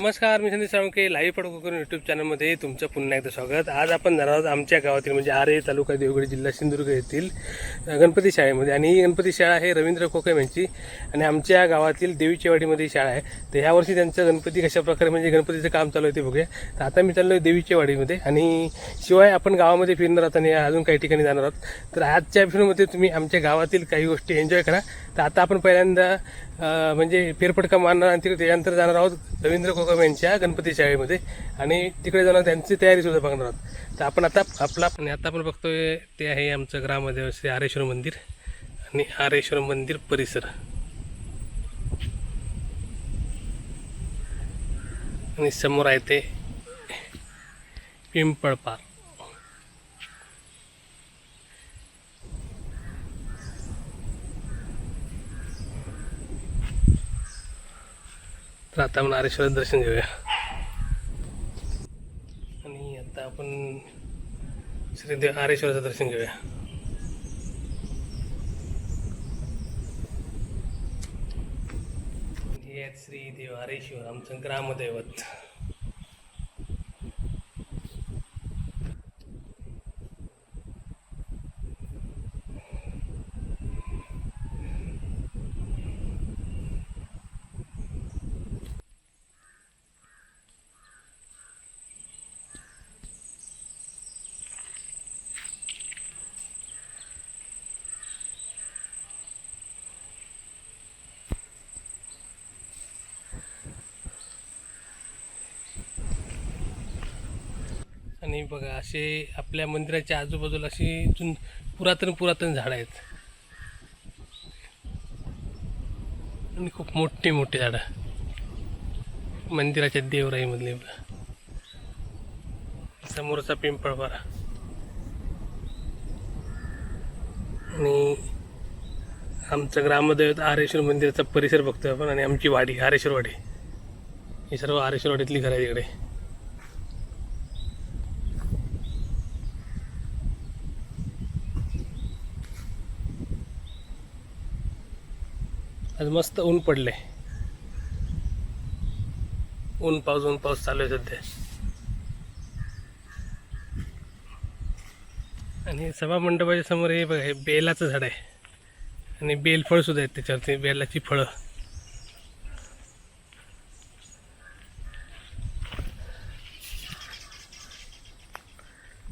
नमस्कार मी संदेश साळुंके लाईव्ह पडको करून यूट्यूब चॅनलमध्ये तुमचं पुन्हा एकदा स्वागत. आज आपण जाणार आहोत आमच्या गावातील म्हणजे आरे तालुका देवगड जिल्हा सिंधुदुर्ग येथील गणपती शाळेमध्ये. आणि ही गणपती शाळा आहे रवींद्र कोकम यांची. आणि आमच्या गावातील देवीच्या वाडीमध्ये ही शाळा आहे. तर ह्या वर्षी त्यांचं गणपती कशा प्रकारे म्हणजे गणपतीचं काम चालू आहे ते बघूया. तर आता मी चाललो आहे देवीच्या वाडीमध्ये आणि शिवाय आपण गावामध्ये फिरणार आहोत आणि अजून काही ठिकाणी जाणार आहोत. तर आजच्या एपिसोडमध्ये तुम्ही आमच्या गावातील काही गोष्टी एन्जॉय करा. तर आता आपण पहिल्यांदा म्हणजे फेरफटका मारणार आणि तिकडे त्यानंतर जाणार आहोत रवींद्र कोकम यांच्या गणपती शाळेमध्ये. आणि तिकडे जाणार त्यांची तयारी सुद्धा बघणार आहोत. तर आपण आता आपला आणि आता आपण बघतोय ते आहे आमचं ग्रामदेव श्री आरेश्वर मंदिर आणि आरेश्वर मंदिर परिसर. आणि समोर आहे ते पिंपळपार तर आता आपण आरेश्वराचं दर्शन घेऊया. आणि आता आपण श्रीदेव आरेश्वराचं दर्शन घेऊया. हे श्री आरेश्वर आमचं ग्रामदैवत. आणि बघा असे आपल्या मंदिराच्या आजूबाजूला अशी जुन पुरातन पुरातन झाडं आहेत. आणि खूप मोठी मोठी झाडं. मंदिराच्या देवराईमधले बघा. समोरचा पिंपळवारा आणि आमचं ग्रामदैवत आरेश्वर मंदिराचा परिसर बघतोय आपण आणि आमची वाडी आरेश्वरवाडी ही सर्व आरेश्वरवाडीतली घर आहे तिकडे आज मस्त ऊन पडले ऊन पाऊस ऊन पाऊस चालू आहे सध्या. आणि सभा मंडपाच्या समोर हे बघा हे बेलाचं झाड आहे. आणि बेलफळ सुद्धा आहेत त्याच्यावरती बेलाची फळं.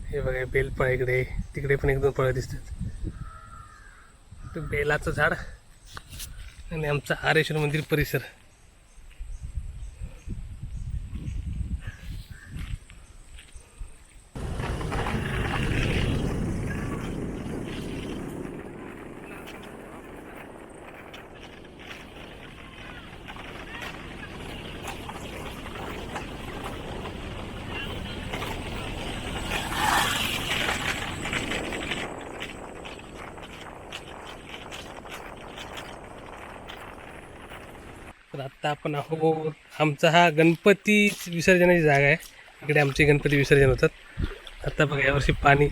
हे बघा बेलफळ इकडे. तिकडे पण एक दोन फळं दिसतात. बेलाचं झाड. आणि आमचा आरेश्वर मंदिर परिसर तर आत्ता आपण आहोत हो, हो. आमचा हा गणपती विसर्जनाची जागा आहे. इकडे आमचे गणपती विसर्जन होतात. आता बघा यावर्षी पाणी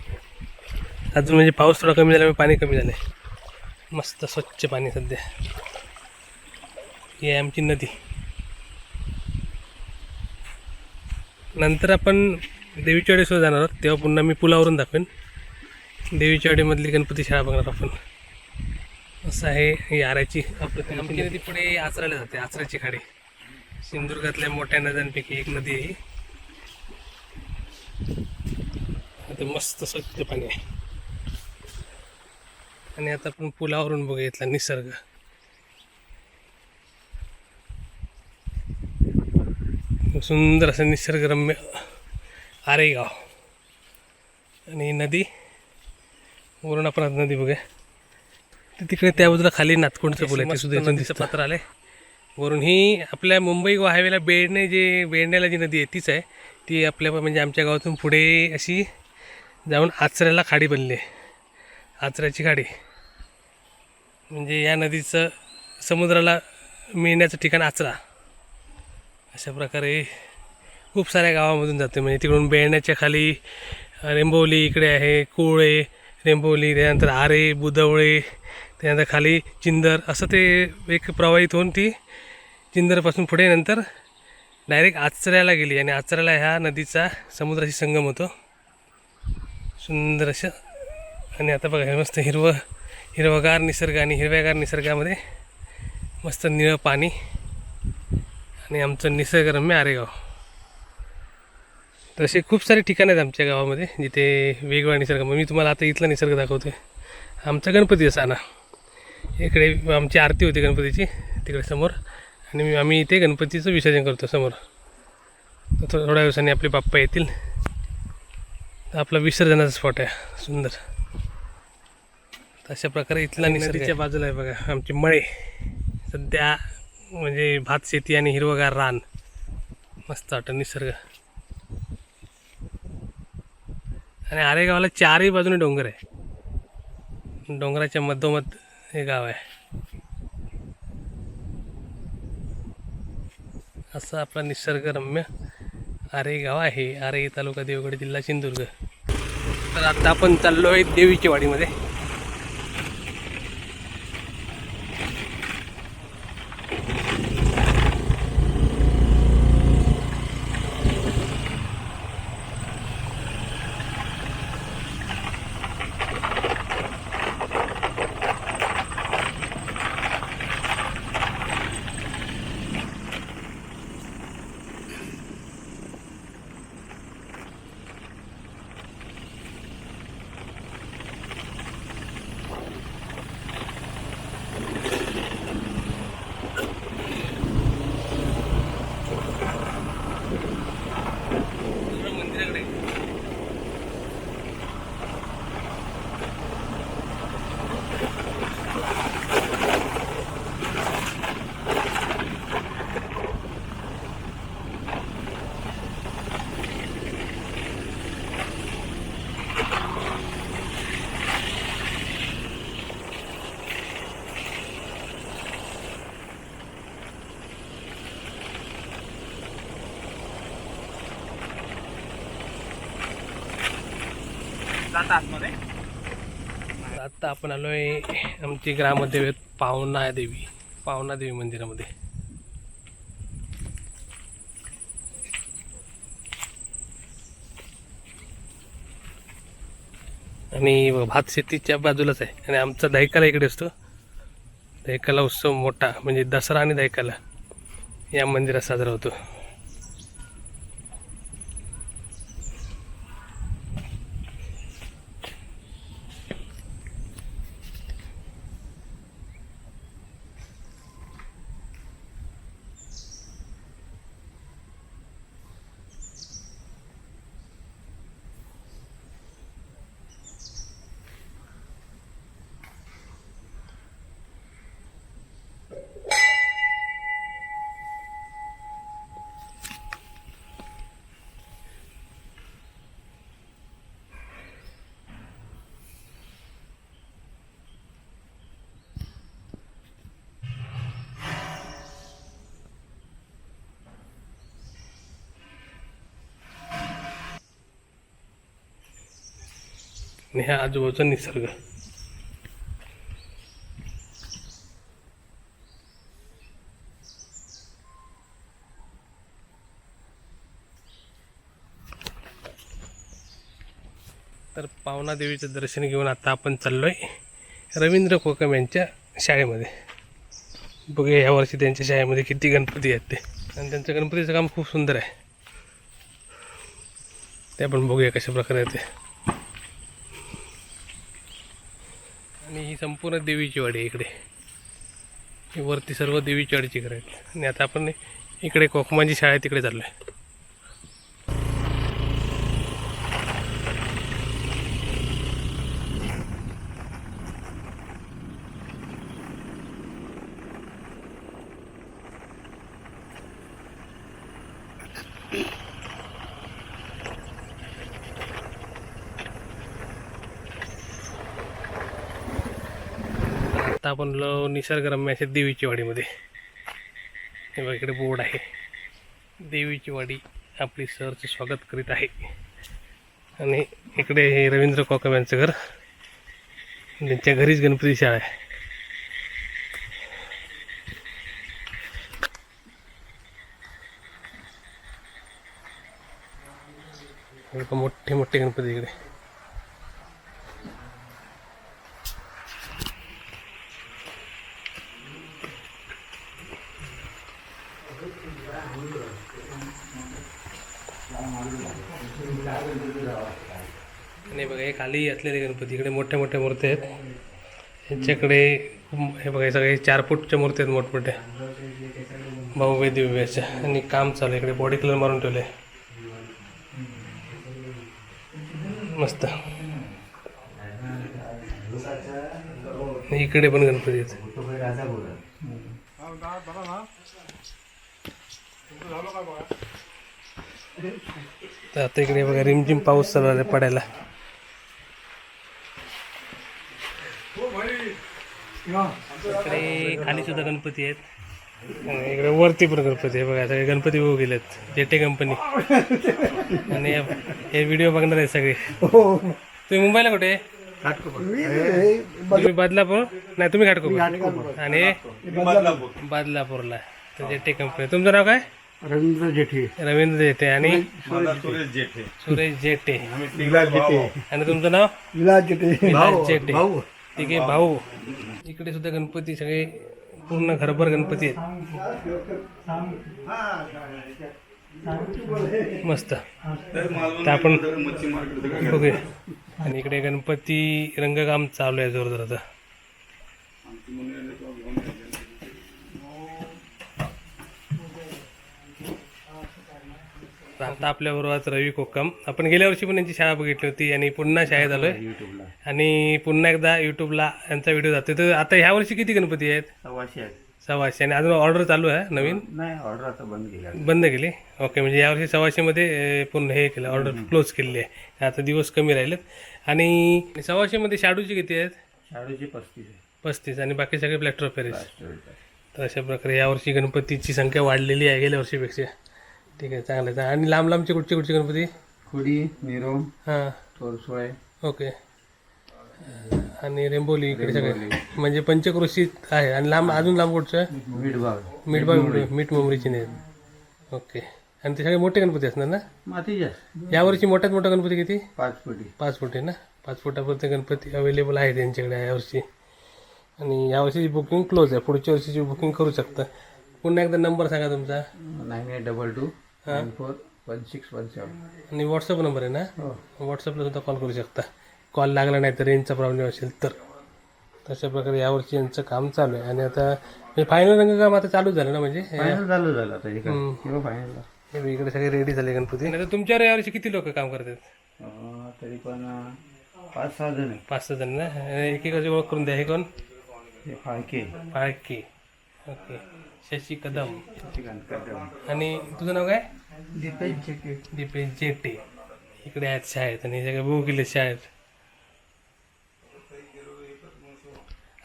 अजून म्हणजे पाऊस थोडा कमी झाल्यामुळे पाणी कमी झालं आहे मस्त स्वच्छ पाणी सध्या. ही आहे आमची नदी. नंतर आपण देवीच्या वाडीसुद्धा जाणार आहोत. तेव्हा पुन्हा मी पुलावरून दाखवेन. देवीच्या वाडीमधली गणपती शाळा बघणार आपण. असं आहे ही आराची आमची नदी पुढे आचरायला जाते आचराची खाडी. सिंधुदुर्गातल्या मोठ्या नद्यांपैकी एक नदी आहे आता मस्त स्वच्छ पाणी आहे. आणि आता आपण पुलावरून बघितला निसर्ग. सुंदर असं निसर्गरम्य आरेगाव. आणि नदी वरून नदी बघा तिकडे त्या बाजूला खाली नातकोंडचं पूल आहे ते सुद्धा नदीचं पात्र आलंय. वरून ही आपल्या मुंबई हायवेला बेडणे जे बेडण्याला जी नदी आहे तीच आहे. ती आपल्या म्हणजे आमच्या गावातून पुढे अशी जाऊन आचऱ्याला खाडी बनली आहे. आचऱ्याची खाडी. म्हणजे या नदीचं समुद्राला मिळण्याचं ठिकाण आचरा. अशा प्रकारे खूप साऱ्या गावामधून जाते म्हणजे तिकडून बेळण्याच्या खाली रेंबवली इकडे आहे कोळे रेंबवली त्यानंतर आरे बुदवळे त्यानंतर खाली चिंदर असं ते एक प्रवाहित होऊन ती चिंदरपासून पुढे नंतर डायरेक्ट आचऱ्याला गेली आणि आचऱ्याला ह्या नदीचा समुद्राशी संगम होतो. सुंदर असं आणि आता बघा हे मस्त हिरवं हिरवगार निसर्ग आणि हिरव्यागार निसर्गामध्ये मस्त निळं पाणी आणि आमचं निसर्गरम्य आरेगाव. तसे खूप सारे ठिकाणं आहेत आमच्या गावामध्ये जिथे वेगवेगळा निसर्ग मग मी तुम्हाला आता इथला निसर्ग दाखवतो आहे आमचा गणपती असा ना. इकडे आमची आरती होती गणपतीची तिकडे समोर. आणि आम्ही इथे गणपतीचं विसर्जन करतो समोर. थोड्या दिवसांनी आपले बाप्पा येतील. आपला विसर्जनाचा स्पॉट आहे. सुंदर. अशा प्रकारे इथला नदीच्या बाजूला आहे बघा आमचे मळे. सध्या म्हणजे भात शेती आणि हिरवगार रान. मस्त वाटतं निसर्ग. आणि आरेगावाला चारही बाजूने डोंगर आहे. डोंगराच्या मधोमध हे गाव आहे. असं आपला निसर्गरम्य आरे गाव आहे. आरे तालुका देवगड जिल्हा सिंधुदुर्ग. तर आता आपण चाललो आहे देवीच्या वाडीमध्ये मंदिराकडे आता आपण आलो आहे आमची ग्रामदेवी पावना देवी पावना देवी मंदिरामध्ये. आणि भात शेतीच्या बाजूलाच आहे. आणि आमचा दहिकाला इकडे असतो. दहिकाला उत्सव मोठा म्हणजे दसरा आणि दहिकाला या मंदिरात साजरा होतो. आणि ह्या आजूबाजूचा निसर्ग. तर पावना देवीचं दर्शन घेऊन आता आपण चाललोय रवींद्र कोकम यांच्या शाळेमध्ये. बघूया ह्या वर्षी त्यांच्या शाळेमध्ये किती गणपती आहेत ते. आणि त्यांचं गणपतीचं काम खूप सुंदर आहे. ते आपण बघूया कशा प्रकारे येते ते आणि ही संपूर्ण देवीची वाडी आहे इकडे. ही वरती सर्व देवीची वाडीची इकडे आहेत. आणि आता आपण इकडे कोकमाची शाळा तिकडे चाललो आहे आपण निसर्गरम्य अशा देवीची वाडीमध्ये. इकडे बोर्ड आहे. देवीची वाडी आपली सरचं स्वागत करीत आहे. आणि इकडे हे रवींद्र कोकम यांचं घर. त्यांच्या घरीच गणपती शाळा आहे. मोठे मोठे गणपती इकडे. खाली असलेले गणपती. इकडे मोठ्या मोठ्या मूर्ती आहेत. यांच्याकडे हे बघा सगळे चार फूटच्या मूर्ती आहेत मोठमोठ्या. भाऊबाई दिव्याच्या आणि काम चालू आहे. इकडे बॉडी कलर मारून ठेवले. मस्त. इकडे पण गणपती आहेत. आता इकडे बघा रिमझिम पाऊस चालू आहे पडायला. इकडे खाली सुद्धा गणपती आहेत. आणि इकडे वरती पण गणपती आहे बघा सगळे गणपती बघू गेलेत जेटे कंपनी आणि हे- व्हिडिओ बघणार आहेत सगळे. तुम्ही मुंबईला कुठे? आहे? तुम्ही बदलापूर? नाही तुम्ही घाटकोपर. आणि बदलापूरला जेटे कंपनी तुमचं नाव काय? रवींद्र जेठे. रवींद्र जेटे आणि? सुरेश जेठे. सुरेश जेठे. आणि तुमचं नाव? विलास जेठे. विलास जेटे भाऊ भाऊ इकडे सुद्धा गणपती सगळे पूर्ण घरभर गणपती आहेत. मस्त. तर आपण बघूया. आणि इकडे गणपती रंगकाम चालू आहे जोरदार आता. आता आपल्याबरोबर आज रवी कोकम आपण गेल्या वर्षी पण यांची शाळा बघितली होती आणि पुन्हा शाळेत आलोय. आणि पुन्हा एकदा युट्यूबला यांचा व्हिडिओ जातो तर आता ह्या वर्षी किती गणपती आहेत? सव्वाशे आहेत. सव्वाशे. आणि अजून ऑर्डर चालू आहे नवीन? नाही ऑर्डर आता बंद केल्या बंद केली? ओके म्हणजे यावर्षी सव्वाशेमध्ये अं, पूर्ण हे केलं ऑर्डर क्लोज केलेली आहे. आता दिवस कमी राहिलेत. आणि सव्वाशेमध्ये शाडूची किती आहेत? शाळेचे पस्तीस आहे. पस्तीस. आणि बाकी सगळे प्लॅस्टर पॅरिस तर अशा प्रकारे यावर्षी गणपतीची संख्या वाढलेली आहे गेल्या वर्षीपेक्षा. ठीक आहे चांगलं आहे आणि लांब लांबचे कुठचे कुठचे गणपती? खुडी निरोम हां. तोरसोळे ओके. आणि रेंबोली इकडे सगळे. म्हणजे पंचक्रोशीत आहे. आणि लांब अजून लांब कुठचं? मीठभाव मीठ मीठ मुंबरीची नाहीत ओके. आणि ते सगळे मोठे गणपती असणार ना? मातीच्या यावर्षी मोठ्यात मोठा गणपती किती? पाच फुटी. पाच फूट आहे ना? पाच फुटापर्यंत गणपती अवेलेबल आहे त्यांच्याकडे यावर्षी आणि यावर्षीची बुकिंग क्लोज आहे. पुढच्या वर्षीची बुकिंग करू शकता. पुन्हा एकदा नंबर सांगा तुमचा. Nine eight double two. Nine four one six one seven. आणि व्हॉट्सअप नंबर आहे ना? हो। व्हॉट्सअपला सुद्धा कॉल करू शकता. कॉल लागला नाही तर रेंजचा प्रॉब्लेम असेल तर. तशा प्रकारे यावर्षी यांचं काम चालू आहे. आणि आता फायनल रंगकाम आता चालू झालं ना म्हणजे? फायनल झालं झालं आता हे. किंवा फायनल हे इकडे सगळे रेडी झाले गणपती. आणि आता तुमच्यावर यावर्षी किती लोक काम करतात? तरी पण अं, पाच सहा जण आहे. पाच सहा जण ना? एकेकाची ओळख करून द्या. हे कोण? हे फाळके. फाळके. ओके. शशी कदम. आणि तुझं नाव काय? दीपेश जेके दीपेश जेटे इकडे आहेत शाळेत आणि सगळे बघू गेले शाळेत.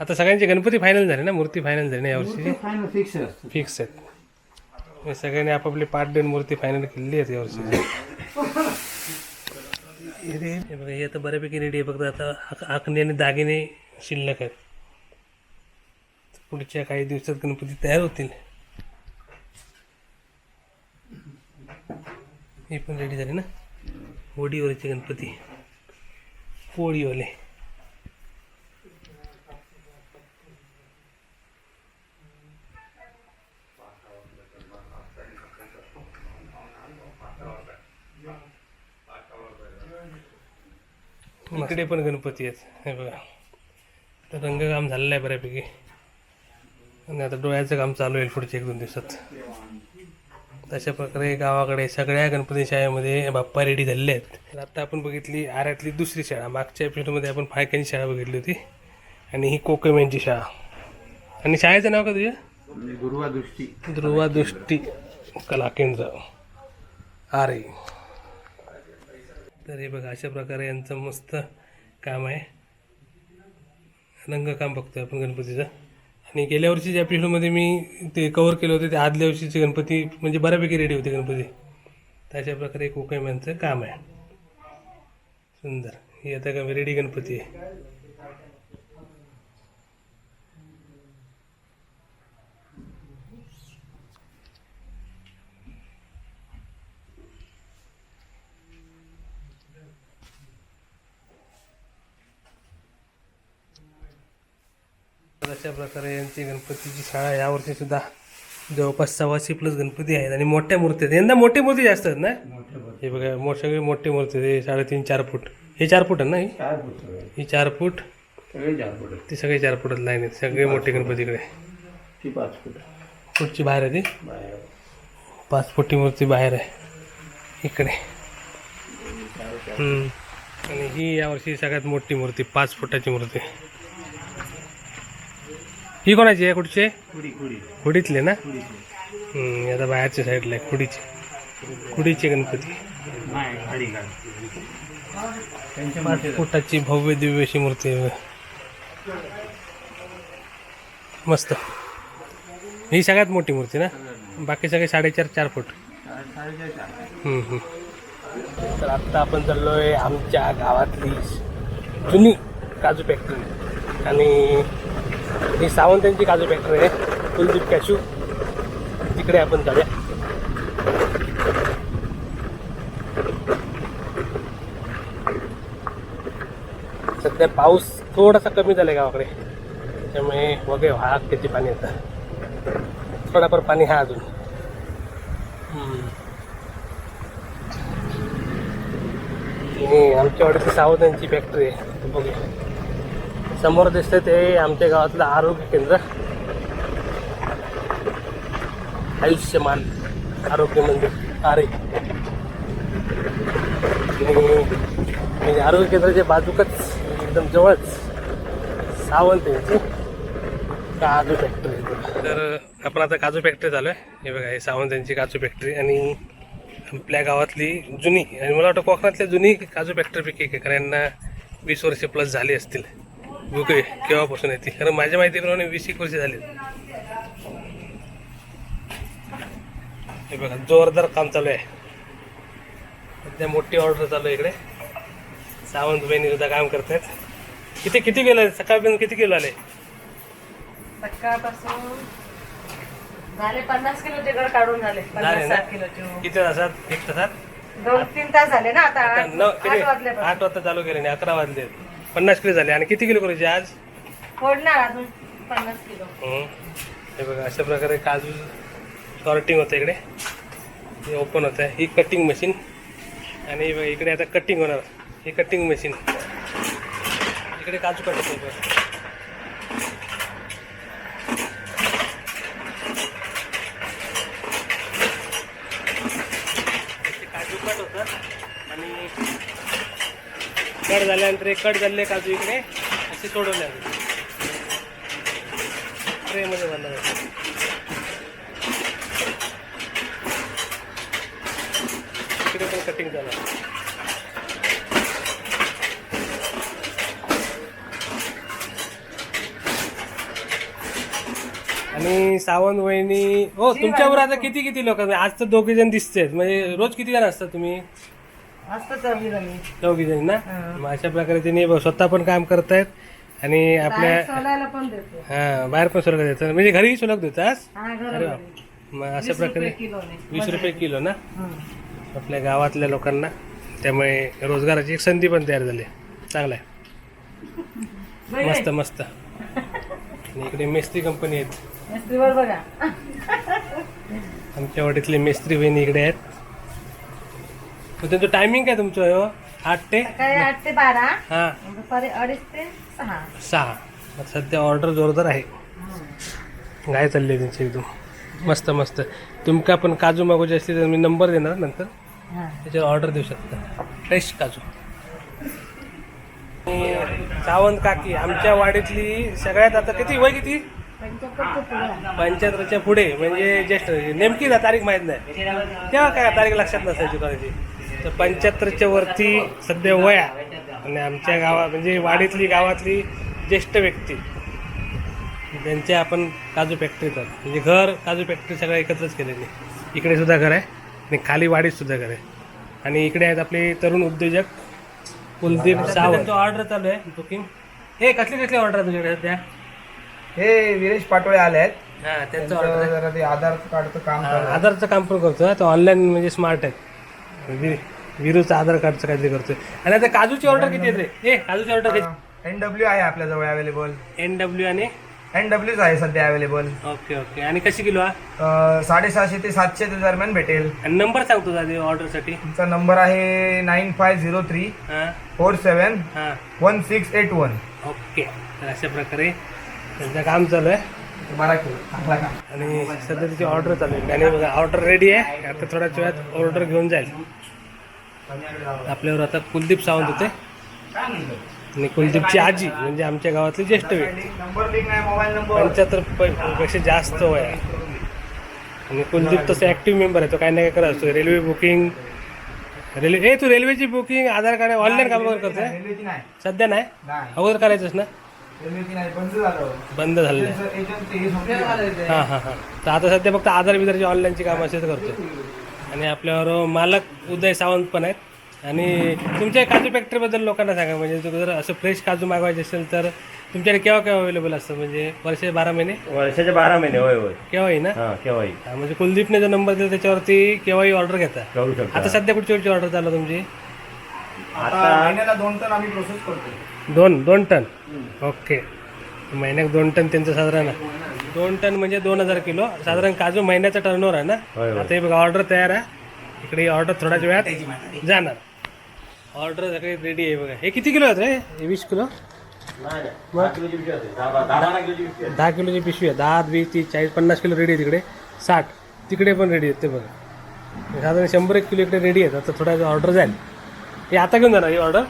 आता सगळ्यांचे गणपती फायनल झाले ना? मूर्ती फायनल झाली ना यावर्षी फिक्स फिक्स आहेत. सगळ्यांनी आपापली पाच डेन मूर्ती फायनल केलेली आहेत यावर्षी हे बघा हे आता बऱ्यापैकी रेडी आहे. फक्त आता आखणी आणि दागिने शिल्लक आहेत. पुढच्या काही दिवसात गणपती तयार होतील. हे पण रेडी झाले ना? होडीवरचे गणपती. पोळीवाले इकडे पण गणपती आहेत. हे बघा. तर रंगकाम झालेलं आहे बऱ्यापैकी. आणि आता डोळ्याचं काम चालू होईल पुढच्या एक दोन दिवसात. तशा प्रकारे गावाकडे सगळ्या गणपती शाळेमध्ये बाप्पा रेडी झालेले आहेत. तर आता आपण बघितली आऱ्यातली दुसरी शाळा. मागच्या एपिसोडमध्ये आपण फाळक्यांची शाळा बघितली होती. आणि ही कोकमेंची शाळा. आणि शाळेचं नाव का तुझ्या गुरुवा दृष्टी ध्रुवा दृष्टी कला केंद्र. आरे. तर हे बघा अशा प्रकारे यांचं मस्त काम आहे. रंगकाम बघतोय आपण गणपतीचं. आणि गेल्या वर्षीच्या एपिसोडमध्ये मी ते कवर केलं होतं ते आदल्या वर्षीचे गणपती म्हणजे बऱ्यापैकी रेडी होते गणपती. तर अशा प्रकारे कोकम यांचं काम आहे. सुंदर. ही आता का रेडी गणपती आहे. अशा प्रकारे यांची गणपतीची शाळा यावर्षी सुद्धा जवळपास सव्वाशे प्लस गणपती आहेत आणि मोठ्या मूर्ती आहेत. यंदा मोठी मूर्ती जास्त आहेत ना? हे बघा मो सगळे मोठे मूर्ती आहेत. हे साडेतीन चार फूट. हे चार फूट आहे ना ही? ही चार फूट. ती सगळे चार फुटात लाईन आहेत. सगळे मोठे गणपतीकडे. ती पाच फूट फूटची बाहेर आहे ती? पाच फुटी मूर्ती बाहेर आहे. इकडे. आणि ही यावर्षी सगळ्यात मोठी मूर्ती पाच फुटाची मूर्ती. ही कोणाची आहे? कुठची? आहे कुडी कुडी. खुडीतले ना? हम्म, आता बाहेरच्या साईडला आहे खुडीची खुडीची गणपती. पाच फुटाची भव्य दिव्य अशी मूर्ती आहे. मस्त. ही सगळ्यात मोठी मूर्ती ना? बाकी सगळे साडेचार चार फूट. हम्म, हम्म. तर आत्ता आपण चाललोय आमच्या गावातली जुनी काजू फॅक्टरी आणि ही सावंतांची काजू फॅक्टरी आहे. कुलदीप कॅशू तिकडे आपण जाऊया. सध्या पाऊस थोडासा कमी झाला गावाकडे. त्यामुळे वगैरे वाहक त्याची पाणी येतं. थोडाफार पाणी हा अजून. हम्म. आमच्या वाडीची सावधानची फॅक्टरी आहे. बघूया. समोर दिसते ते आमच्या गावातलं आरोग्य केंद्र. आयुष्यमान आरोग्य मंदिर आरे म्हणजे आरोग्य केंद्राच्या बाजूकच एकदम जवळच सावंत यांची काजू फॅक्टरी तर आपण आता काजू फॅक्टरी झालोय. हे बघा हे सावंत यांची काजू फॅक्टरी आणि आपल्या गावातली जुनी आणि मला वाटतं कोकणातल्या जुनी काजू फॅक्टरीपैकी एक कारण यांना वीस वर्ष प्लस झाली असतील. बघूया केव्हापासून येते कारण माझ्या माहितीप्रमाणे वीस एक वर्ष झाली हे बघा जोरदार काम चालू आहे. सध्या मोठी ऑर्डर चालू आहे इकडे. सावंत बहिणी सुद्धा काम करतायत. किती किती किलो आले सकाळपर्यंत किती किलो आले? सकाळपासून झाले पन्नास किलोचे गड काढून झाले किती तासात? एक तासात? दोन तीन तास झाले ना आता आठ नऊ आठ वाजता चालू केले नाही अकरा वाजले. पन्नास किलो झाले. आणि किती किलो करायचे आज? फोडणार अजून पन्नास किलो. हं. हे बघा अशा प्रकारे काजू सॉर्टिंग होतं इकडे. हे ओपन होतं. ही कटिंग मशीन आणि हे बघा इकडे आता कटिंग होणार. ही कटिंग मशीन इकडे काजू कट होतं बघा. इथे काजू कट होतं आणि कट झाल्यानंतर हे कट झालेले काजू इकडे. असे सोडवले ट्रेमध्ये आहे इकडे पण कटिंग झालं. आणि सावंत वहिनी हो तुमच्यावर आता किती किती लोक आज तर दोघे जण दिसतेत. म्हणजे रोज किती जण असतात तुम्ही? मस्त ना. मग अशा प्रकारे त्यांनी स्वतः पण काम करतायत आणि आपल्या बाहेर सोलायला पण देतो. हा बाहेर पण सुलभ देतात. म्हणजे घरीही सुलभ देतात हा अरे वा. घर मग अशा वीस प्रकारे किलोने. वीस रुपये किलो ना? हं. आपल्या गावातल्या लोकांना. त्यामुळे रोजगाराची एक संधी पण तयार झाली. चांगला आहे. बघ मस्त मस्त. आणि इकडे मेस्त्री कंपनी आहेत. मिस्त्रीवर बघा आमच्या वाडीतले मेस्त्री बहिणी इकडे आहेत. मग त्यांचं टायमिंग काय तुमचं? हो आठ ते? सकाळी आठ ते बारा. हां. दुपारी अडीच ते सहा. सहा. मग सध्या ऑर्डर जोरदार आहे. गाय चालली आहे त्यांची एकदम. मस्त मस्त. तुमका पण काजू मागूचे असतील तर मी नंबर देणार नंतर. हा. त्याच्यावर ऑर्डर देऊ शकता. फ्रेश काजू. आणि सावंत काकी आमच्या वाडीतली सगळ्यात आता किती? वय किती. पंच्याहत्तरच्या पुढे. म्हणजे ज्येष्ठ नेमकी ना तारीख माहीत नाही. तेव्हा काय तारीख लक्षात नसायची कोणाची? तर पंच्याहत्तरच्या वरती सध्या वया आणि आमच्या गावात म्हणजे वाडीतली गावातली ज्येष्ठ व्यक्ती त्यांच्या आपण काजू फॅक्टरीत आहोत म्हणजे घर काजू फॅक्टरी सगळं एकत्रच केलेली. इकडे सुद्धा घर आहे आणि खाली वाडीत सुद्धा घर आहे. आणि इकडे आहेत आपले तरुण उद्योजक कुलदीप सावंत. ऑर्डर चालू आहे बुकिंग हे कसली कसली ऑर्डर आहे तुझ्याकडे सध्या? हे विरेश पाटोळे आले आहेत हां त्यांचं जरा ते आधार कार्डचं काम हा. आधारचं काम पण करतो तो ऑनलाईन म्हणजे स्मार्ट आहे. वि- विरूचं आधार कार्डचं काहीतरी करतोय. आणि आता काजूची ऑर्डर किती येते ए काजूची ऑर्डर एन डब्ल्यू आहे आपल्याजवळ अवेलेबल एन डब्ल्यू आणि? एन डब्ल्यूच आहे सध्या अवेलेबल ओके ओके आणि कशी किलो हा? साडेसहाशे ते सातशे दरम्यान भेटेल. आणि नंबर सांगतो आधी ऑर्डरसाठी तुमचा नंबर आहे नाईन फाय झिरो थ्री हां. फोर सेवन हां. One six eight one okay तर अशा प्रकारे त्यांचं काम चालू आहे. आणि सध्या तिची ऑर्डर चालू आहे. आणि बघा ऑर्डर रेडी आहे. आता थोड्याच वेळात ऑर्डर घेऊन जाईल. आपल्यावर आता कुलदीप सावंत होते. आणि कुलदीपची आजी म्हणजे आमच्या गावातली ज्येष्ठ व्यक्ती. नाही पंच्याहत्तरपेक्षा जास्त वय आहे. आणि कुलदीप तसं ॲक्टिव्ह मेंबर आहे. तो काही ना काही करत असतो. रेल्वे बुकिंग रेल्वे ए तू रेल्वेची बुकिंग आधार कार्ड ऑनलाईन काम वगैरे करतोय? नाही सध्या नाही? नाही. अगोदर करायचंच ना? नाही बंद झालं. बंद झालं आहे. हे. हां हां हां. तर आता सध्या फक्त आधार बिधारची ऑनलाईनची कामं असेच करतो आणि आपल्यावर मालक उदय सावंत पण आहेत. आणि तुमच्या काजू फॅक्टरीबद्दल लोकांना सांगा. म्हणजे तुम्ही जर असं फ्रेश काजू मागवायचे असेल तर तुमच्याकडे केव्हा केव्हा अवेलेबल असतं? म्हणजे वर्षे बारा महिने? वर्षाचे बारा महिने होय होय. केव्हाही ना? हा केव्हाही. हा, म्हणजे कुलदीपने जो नंबर दिला त्याच्यावरती केव्हाही ऑर्डर घेता. करू शकता. आता सध्या कुठची कुठची ऑर्डर चालू तुमची? आता महिन्याला दोन टन आम्ही प्रोसेस करतो दोन दोन टन. ओके. महिन्यात दोन टन त्यांचं साधारण. आहे. दोन टन म्हणजे दोन हजार किलो. साधारण काजू महिन्याचा टर्नओव्हर आहे ना. आता हे बघा ऑर्डर तयार आहे. इकडे ऑर्डर थोड्याच वेळात जाणार. ऑर्डर सगळे रेडी आहे बघा. हे किती किलो आहेत रे? हे वीस किलो? दहा किलोची पिशवी आहे. दहा वीस तीस चाळीस पन्नास किलो रेडी आहे तिकडे. साठ. तिकडे पण रेडी आहेत ते बघा. हे साधारण शंभर एक किलो इकडे रेडी आहेत. आता थोडा ऑर्डर जाईल. हे आता घेऊन जाणार ही ऑर्डर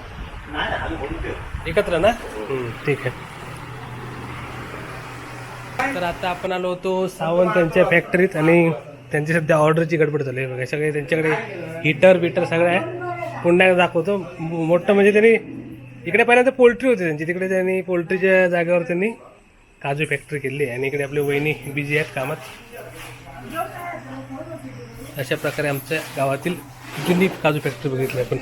एकत्र ना? ठीक आहे. तर आता आपण आलो होतो सावंत त्यांच्या फॅक्टरीत आणि त्यांची सध्या ऑर्डरची गडबड चालू आहे. बघा सगळे त्यांच्याकडे हिटर बिटर सगळं आहे. पुन्हा दाखवतो. मो- मोठं म्हणजे त्यांनी इकडे पहिल्यांदा पोल्ट्री होती त्यांची. तिकडे त्यांनी पोल्ट्रीच्या जागेवर त्यांनी काजू फॅक्टरी केली आहे. आणि इकडे आपले वहिनी बिझी आहेत कामात. अशा प्रकारे आमच्या गावातील जुनी काजू फॅक्टरी बघितली आपण.